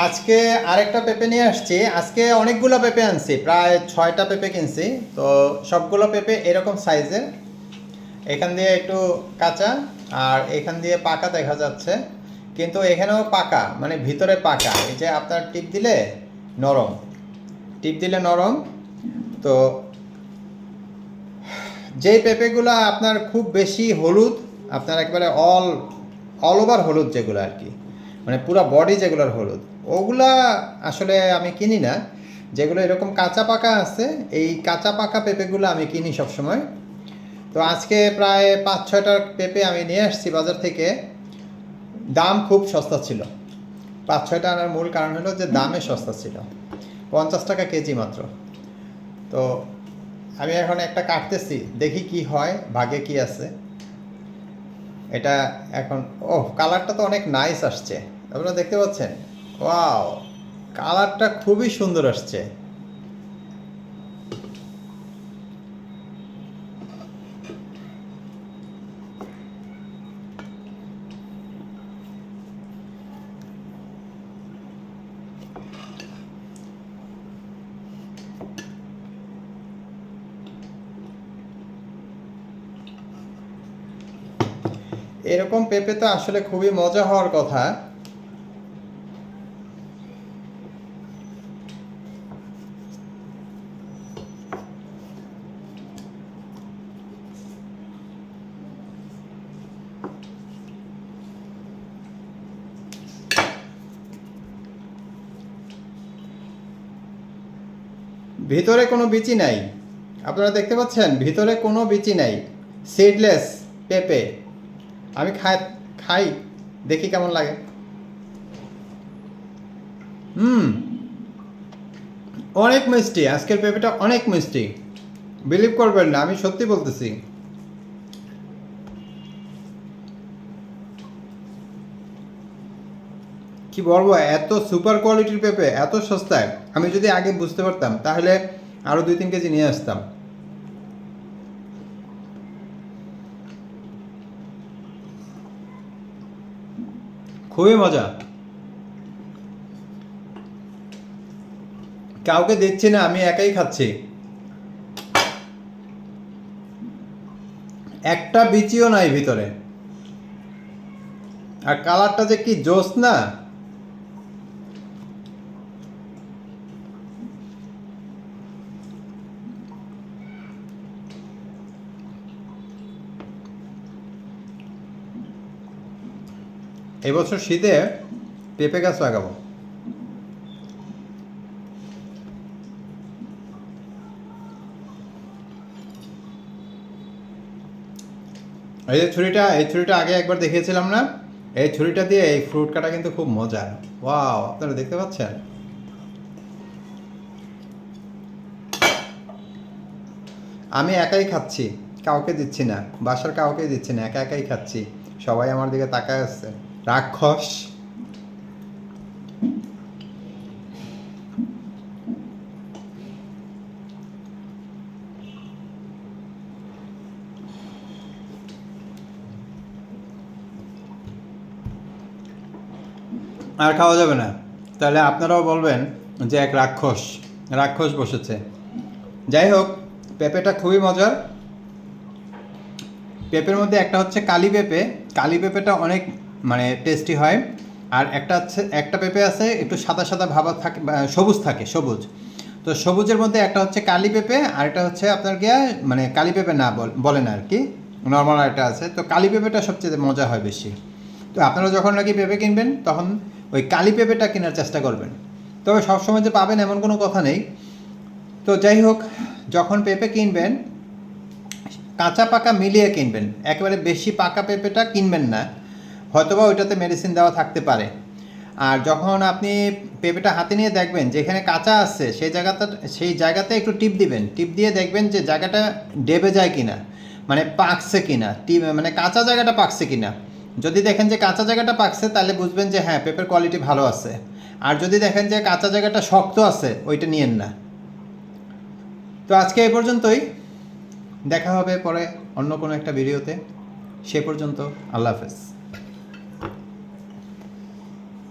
আজকে আরেকটা পেঁপে নিয়ে আসছি। আজকে অনেকগুলো পেঁপে আনছি, প্রায় ছয়টা পেঁপে কিনছি। তো সবগুলো পেঁপে এরকম সাইজের। এখান দিয়ে একটু কাঁচা আর এখান দিয়ে পাকা দেখা যাচ্ছে। কিন্তু এখানেও পাকা মানে ভিতরে পাকা। এই যে আপনার টিপ দিলে নরম। টিপ দিলে নরম। তো যেই পেঁপেগুলো আপনার খুব বেশি হলুদ, আপনার একবারে অল অল ওভার হলুদ যেগুলো আর কি মানে পুরো বডি যেগুলোর হলুদ ওগুলা আসলে আমি কিনি না। যেগুলো এরকম কাঁচা পাকা আছে, এই কাঁচা পাকা পেঁপেগুলো আমি কিনি সবসময়। তো আজকে প্রায় পাঁচ ছয়টার পেঁপে আমি নিয়ে আসছি বাজার থেকে। দাম খুব সস্তা ছিল। পাঁচ ছয়টা আনার মূল কারণ হলো যে দামে সস্তা ছিল। পঞ্চাশ টাকা কেজি মাত্র। তো আমি এখন একটা কাটতেছি, দেখি কি হয়, ভাগে কি আছে। এটা এখন ও কালারটা তো অনেক নাইস আসছে। আপনারা দেখতে পাচ্ছেন? ওয়াও কালারটা খুবই সুন্দর আসছে। এরকম পেঁপে তো আসলে খুবই মজা হওয়ার কথা। ভিতরে কোনো বিচি নাই। আপনারা দেখতে পাচ্ছেন, ভিতরে কোনো বিচি নাই। সিডলেস পেঁপে। আমি খাই খাই, দেখি কেমন লাগে। হুম। অনেক মিষ্টি, আজকের পেঁপেটা অনেক মিষ্টি। বিলিভ করবেন না, আমি সত্যি বলতেছি। কি বলব, এত সুপার কোয়ালিটির পেঁপে, এত সস্তায়। আমি যদি আগে বুঝতে পারতাম, তাহলে আরও দুই তিন কেজি নিয়ে আসতাম। খুবই মজা। কাউকে দিচ্ছি না, আমি একাই খাচ্ছি। একটা বিচিও নাই ভিতরে। আর কালারটা যে কি জোস না? এবছর শীতে পেঁপে গাছ লাগাবো। এই যে ছুরিটা, এই ছুরিটা আগে একবার দেখিয়েছিলাম না? এই ছুরিটা দিয়ে এই ফ্রুট কাটা কিন্তু খুব মজার ওয়াও, আপনারা দেখতে পাচ্ছেন? আমি একাই খাচ্ছি, কাউকে দিচ্ছি না। বাসার কাউকে দিচ্ছি না, একা একাই খাচ্ছি। সবাই আমার দিকে তাকায় আসছে রাক্ষস। আর খাওয়া যাবে না। তাহলে আপনারাও বলবেন যে এক রাক্ষস রাক্ষস বসেছে। যাই হোক, পেঁপেটা খুবই মজার। পেঁপের মধ্যে একটা হচ্ছে কালি পেঁপে। কালি পেঁপেটা অনেক মানে টেস্টি হয়। আর একটা হচ্ছে একটা পেঁপে আছে, একটু সাদা সাদা ভাবা থাকে সবুজ থাকে, সবুজ। তো সবুজের মধ্যে একটা হচ্ছে কালি পেঁপে, আর একটা হচ্ছে আপনার গিয়া মানে কালি পেঁপে না বল- বলেন আর কি নর্মাল একটা আছে। তো কালি পেঁপেটা সবচেয়ে মজা হয় বেশি। তো আপনারা যখন নাকি পেঁপে কিনবেন, তখন ওই কালি পেঁপেটা কেনার চেষ্টা করবেন। তবে সবসময় যে পাবেন এমন কোনো কথা নেই। তো যাই হোক, যখন পেঁপে কিনবেন, কাঁচা পাকা মিলিয়ে কিনবেন। একেবারে বেশি পাকা পেঁপেটা কিনবেন না। হয়তোবা ওইটাতে মেডিসিন দেওয়া থাকতে পারে। আর যখন আপনি পেঁপেটা হাতে নিয়ে দেখবেন যেখানে কাঁচা আছে, সেই জায়গাটা, সেই জায়গাতে একটু টিপ দিবেন। টিপ দিয়ে দেখবেন যে জায়গাটা ডেবে যায় কিনা মানে পাকছে কিনা, টিপ মানে কাঁচা জায়গাটা পাকছে কিনা। যদি দেখেন যে কাঁচা জায়গাটা পাকছে, তাহলে বুঝবেন যে হ্যাঁ পেঁপের কোয়ালিটি ভালো আছে। আর যদি দেখেন যে কাঁচা জায়গাটা শক্ত আছে, ওইটা নিয়েন না। তো আজকে এ পর্যন্তই। দেখা হবে পরে অন্য কোনো একটা ভিডিওতে সে পর্যন্ত আল্লাহ হাফেজ।